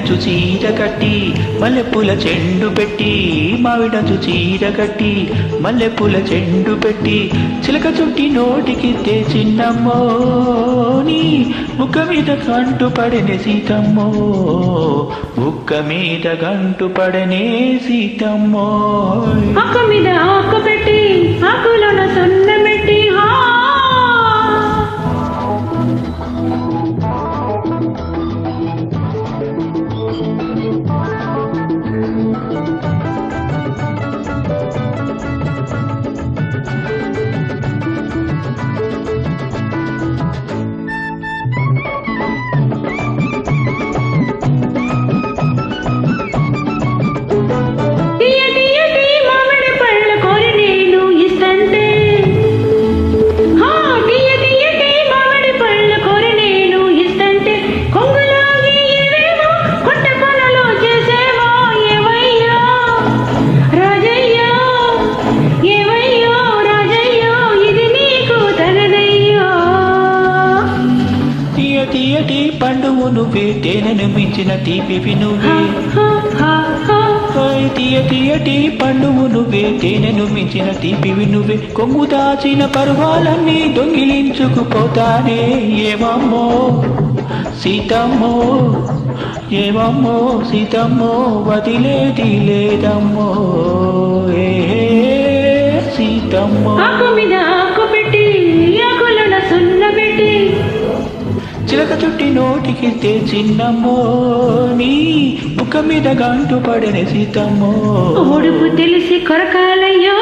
మావిడచు చీర కట్టి మల్లెపూల చెండు పెట్టి మావిడచు చీర కట్టి మల్లెపూల చెండు పెట్టి చిలక చుట్టి నోటికి చిన్నమ్మో నీ ముక్క మీద కంటు పడనే సీతమ్మో ముక్క మీద గంటు పడనే సీతమ్మో. ఆకు మీద నువ్వే తేనెను మించిన తీపివి నువ్వే. తీయ తీయటి పండువు నువ్వే తేనెను మించిన తీపివి నువ్వే. కొంగు దాచిన పర్వాలన్నీ దొంగిలించుకుపోతానే. ఏమమ్మో సీతమ్మో ఏమమ్మో సీతమ్మో వదిలేది లేదమ్మో. ఏ సీతమ్మో. చిలక చుట్టి నోటికి చిన్నమ్మో నీ ముఖం మీద గంటు పడని సీతమ్మో. ఒడుపు తెలిసి కొరకాలయ్యో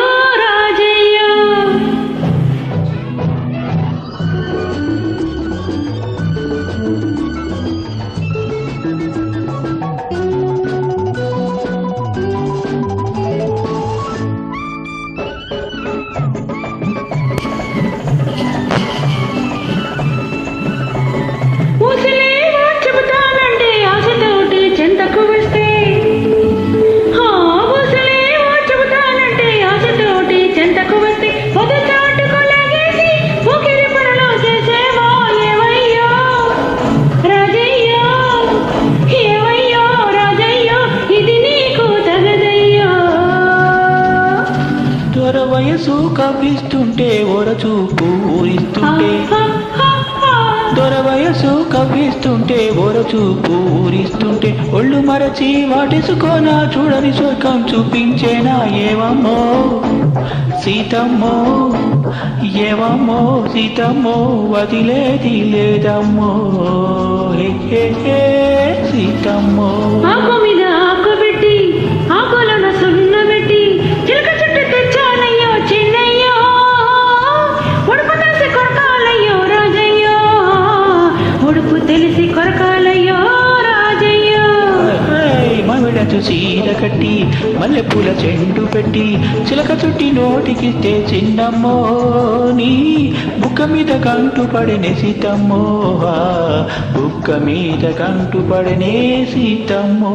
మనసు వయసు కవ్విస్తుంటే ఓరచూపు ఊరిస్తుంటే. దొర వయసు కవ్విస్తుంటే ఓరచూపు ఊరిస్తుంటే. ఒళ్ళు మరచి వాటేసుకోనా చూడని స్వర్గం చూపించేనా ఏవమ్మో? సీతమ్మో ఏవమ్మో? సీతమ్మో వదిలేది లేదమ్మో. హే, హే, సీతమ్మో. పూల చెండు పెట్టి చిలక చుట్టి నోటికిస్తే చిన్నమ్మో నీ బుక్క మీద కంటు పడనే సీతమ్మో బుక్క మీద కంటు పడనే సీతమ్మో.